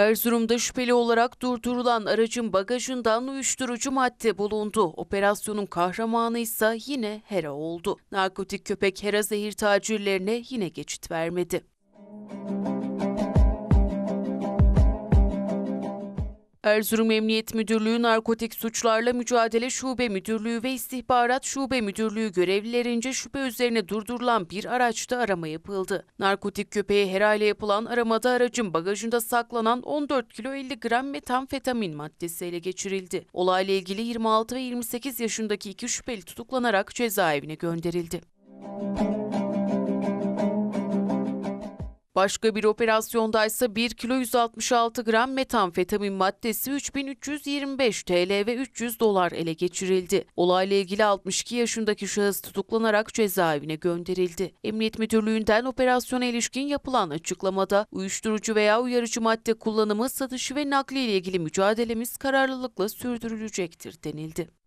Erzurum'da şüpheli olarak durdurulan aracın bagajından uyuşturucu madde bulundu. Operasyonun kahramanı ise yine Hera oldu. Narkotik köpek Hera zehir tacirlerine yine geçit vermedi. Erzurum Emniyet Müdürlüğü Narkotik Suçlarla Mücadele Şube Müdürlüğü ve İstihbarat Şube Müdürlüğü görevlilerince şüphe üzerine durdurulan bir araçta arama yapıldı. Narkotik köpeğe herhalde yapılan aramada aracın bagajında saklanan 14 kilo 50 gram metamfetamin maddesi ele geçirildi. Olayla ilgili 26 ve 28 yaşındaki iki şüpheli tutuklanarak cezaevine gönderildi. Başka bir operasyondaysa 1 kilo 166 gram metamfetamin maddesi 3325 TL ve 300 dolar ele geçirildi. Olayla ilgili 62 yaşındaki şahıs tutuklanarak cezaevine gönderildi. Emniyet Müdürlüğü'nden operasyona ilişkin yapılan açıklamada uyuşturucu veya uyarıcı madde kullanımı, satışı ve nakli ile ilgili mücadelemiz kararlılıkla sürdürülecektir denildi.